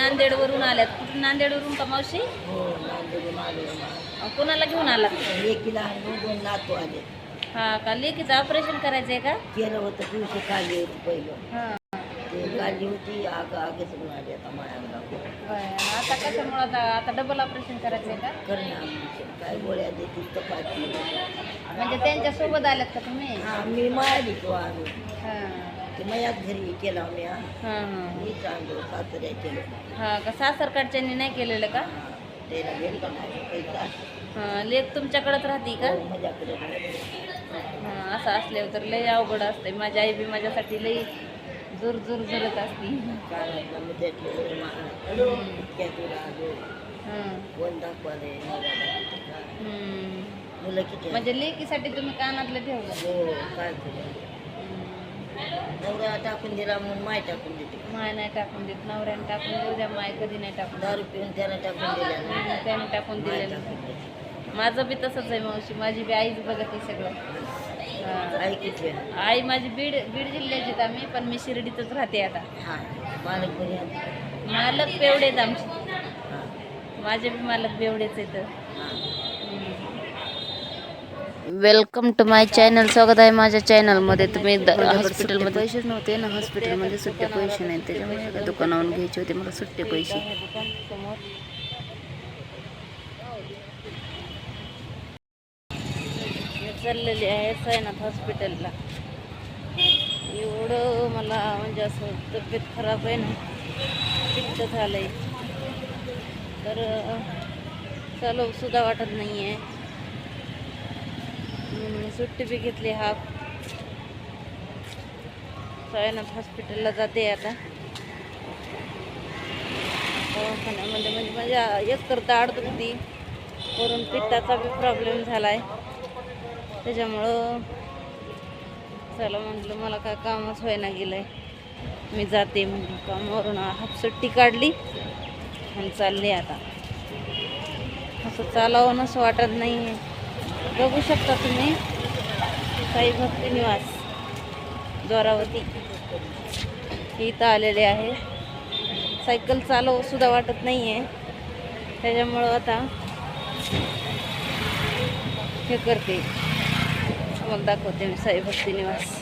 नांदेडवरून आल्यात. कुठून? नांदेडवरून का मावशी? हो नांदेडून आलो अं, कोणाला घेऊन आलात? लेकीला आणून दोन नातू आले. हा का? लेकीचं ऑपरेशन करायचंय का? केलं होतं दिवशी काढली होती पहिलं. हा. ते काढली होती आग आगेच आली आता. आता कशामुळे आता आता डबल ऑपरेशन करायचंय का? करणार काय गोळ्या देतील तपासली म्हणजे त्यांच्यासोबत आल्यात का तुम्ही? हा मी हा. ते मयाच घरी केला मी हा. हा हा. सासऱ्या केलं हा का सासरकडच्यांनी नाही केलेलं का? त्याला पैसा. हा लेख तुमच्याकडेच राहते का? हो, माझ्याकडे नाही. हा असं असल्यावर तर लय अवघड असते माझी आई बी माझ्यासाठी लई जोर जोर जरत असती. कानातला मी त्यातले इतक्या तुला आलो. हा. कोण दाखवाले हम्म. मुलं किती म्हणजे लेकीसाठी तुम्ही कानातलं ठेवलं. हो काय नवरा टाकून दिला म्हणून माय टाकून देते. माय नाही टाकून देत. नवऱ्याने टाकून देऊ द्या. माय कधी नाही टाकून दारू पिऊन त्यानं टाकून दिल्या ना देत. त्याने टाकून माय दिलेलं. टाकून देते माझं बी तसंच आहे मावशी. माझी बी आईच बघत आहे सगळं. हा. आई किती आहे? आई माझी बीड बीड जिल्ह्याची आम्ही पण मी शिर्डीतच राहते आता. हा. मालक कोणी आहे? मालक बेवडेच आमचे. हा. माझे बी मालक बेवडेच आहेत. हा. वेलकम टू माय चॅनल स्वागत आहे माझ्या चॅनलमध्ये तुम्ही हॉस्पिटलमध्ये पैसेच नव्हते. ना हॉस्पिटलमध्ये सुट्टे पैसे नाहीत. त्याच्यामुळे एका दुकानावरून घ्यायचे होते. मला सुट्टे पैसे. चाललेली आहे सायनाथ हॉस्पिटलला एवढं मला म्हणजे असं तब्येत खराब आहे ना पित्त झालंय. तर चालू सुद्धा वाटत नाही आहे म्हणून सुट्टी बी घेतली हाफ सायनाथ हॉस्पिटलला जाते आता. दवाखान्यामध्ये म्हणजे माझ्या एक तर दाढ दुखती वरून पित्ताचा बी प्रॉब्लेम झाला आहे त्याच्यामुळं चला म्हटलं मला काय कामच व्हायला गेलं आहे मी जाते म्हणून कामावरून हाफ सुट्टी काढली आणि चालली आता. असं चालावं असं वाटत नाही आहे बघू शकता तुम्ही. साई भक्ती निवास. द्वारावती इथं आलेले आहे. सायकल चालव सुद्धा वाटत नाही आहे त्याच्यामुळं आता हे करते. तुम्हाला दाखवते मी साई भक्ती निवास.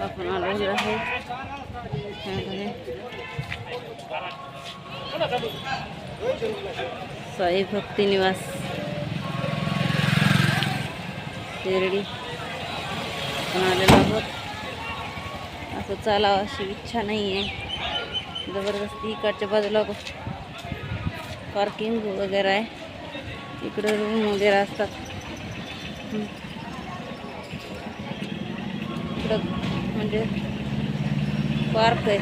आपण आलेलो आहे? साई भक्ती निवास. शिर्डी आपण आलेलो आहोत? असं चालावं अशी इच्छा नाही आहे जबरदस्ती इकडच्या बाजूला पार्किंग वगैरे आहे. इकडं रूम वगैरे असतात इकडं म्हणजे पार्क आहे.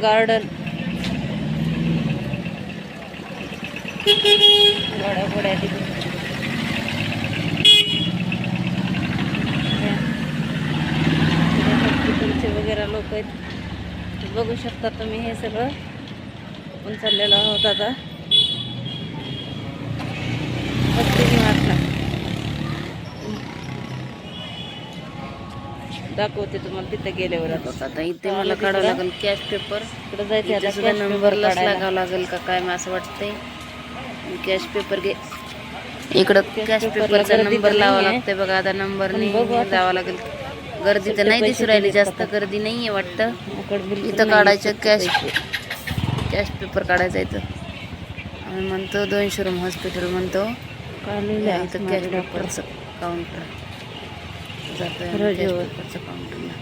गार्डन तिथे वगैरे लोक आहेत. बघू शकता तुम्ही हे सगळं. आपण चाललेलो आहोत आता. दाखवते तुम्हाला तिथे गेल्यावर आता. आता इथे मला काढावं लागेल कॅश पेपर इकडे जायचे नंबरलाच लागावं लागेल का काय मला असं वाटतंय. कॅश पेपर घे. इकडं कॅश पेपरचा नंबर लावा लागतंय बघा आता नंबर नाही जावं लागेल. गर्दी तर नाही दिसू राहिली जास्त गर्दी नाही आहे वाटतं इथं काढायचं कॅश. कॅश पेपर काढायचा इथं. आम्ही म्हणतो दोनशे रूम हॉस्पिटल म्हणतो. इथं कॅश पेपरचं काउंटर पेपरचं काउंटरला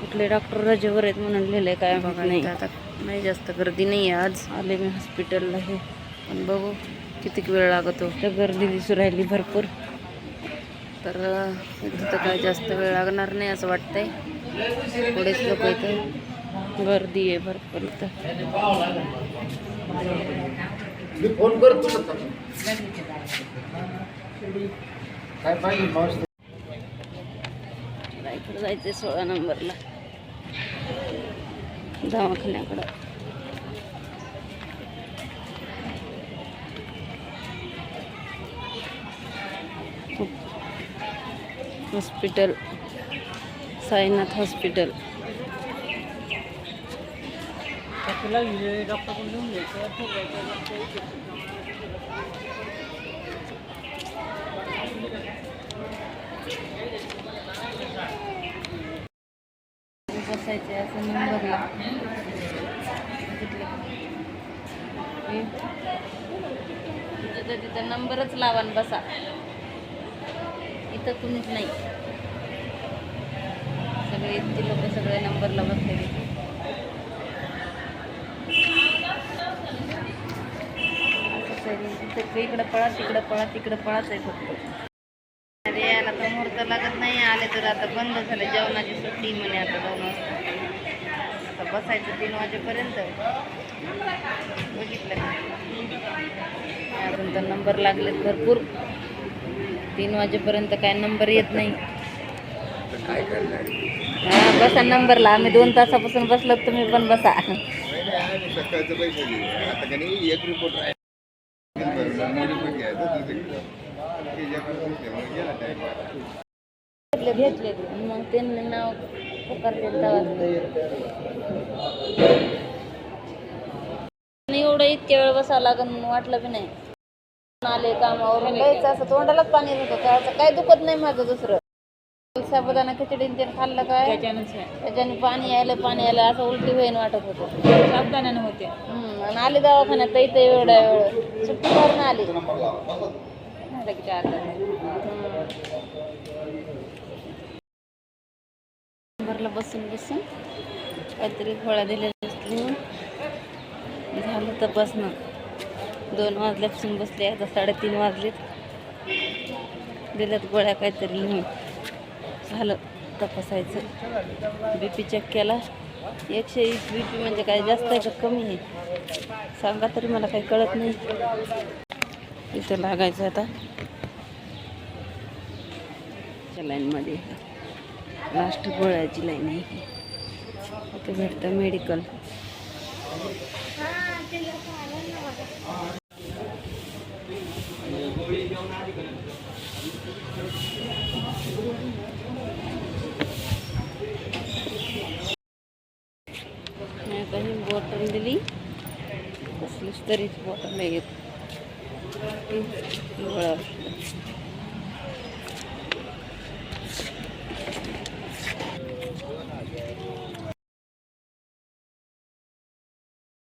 कुठले डॉक्टर रजेवर आहेत म्हणून लिहिलंय काय बघा नाही. आता नाही जास्त गर्दी नाही आहे आज. आले मी हॉस्पिटलला हे. पण बघू. किती वेळ लागतो? तर गर्दी दिसू राहिली भरपूर. तर इथं तर काय जास्त वेळ लागणार नाही असं वाटतंय. थोडेच लोक इथं गर्दी आहे भरपूर इथं. फोन करतो काय पाहिजे मावशी? मला इकडं जायचं सोळा नंबरला. दवाखान्याकडं. Hospital Sainath hospital. बसायचे असं नंबरला. तिथं तिथं नंबरच लावा बसा. तर कुणीच नाही. सगळे इतके लोक सगळे नंबरला बसलेले असंच तिथं इकडं पळा तिकडं पळा तिकडं पळाच आहे फक्त. अरे याला तर मुहूर्त लागत नाही आले तर आता बंद झालं. जेवणाची सुट्टी म्हणे आता दोन वाजता. आता बसायचं तीन वाजेपर्यंत. बघितलं का? अजून तर नंबर लागलेत भरपूर. तीन वाजेपर्यंत काय नंबर येत नाही. हा बसा नंबरला आम्ही दोन तासापासून बसलो तुम्ही पण बसा. सकाळचं पैसे दिले आता का नाही एक रिपोर्ट आहे मोडी पण घ्यायचं दुसरीकडं गेला टाईम घेतले मग त्यांनी नाव पुकारले एवढं इतक्या वेळ बसावं लागेल म्हणून वाटलं बी नाही. आले कामावरून लयच असं तोंडालाच पाणी येत होतं. कळायचं काय दुखत नाही माझं दुसरं. साबुदाणा खिचडी ते खाल्लं काय? त्याच्याने पाणी यायला पाणी यायला असं उलटी होईन वाटत होतं. साबुदाण्याने होते. आणि आले दवाखान्यात तर इथं एवढ्या वेळ सुट्टी करून आली. झालं की चार तास. हम्म. नंबरला बसून बसून काहीतरी गोळ्या दिल्या लिहून झालं तपासणं दोन वाजल्यापासून बसले आता साडेतीन वाजलेत दिल्यात गोळ्या काहीतरी लिहून झालं तपासायचं. बी पी चेक केला. एकशे वीस बी पी म्हणजे काय जास्त आहे का कमी आहे? सांगा तरी मला काही कळत नाही. इथं लागायचं आता. लाईनमध्ये. लास्ट गोळ्याची लाईन आहे इथं इथे भेटतं मेडिकल मी आता ही बॉटल दिली कसलीच तरीच बॉटल आहे एक. गोळ्या औषध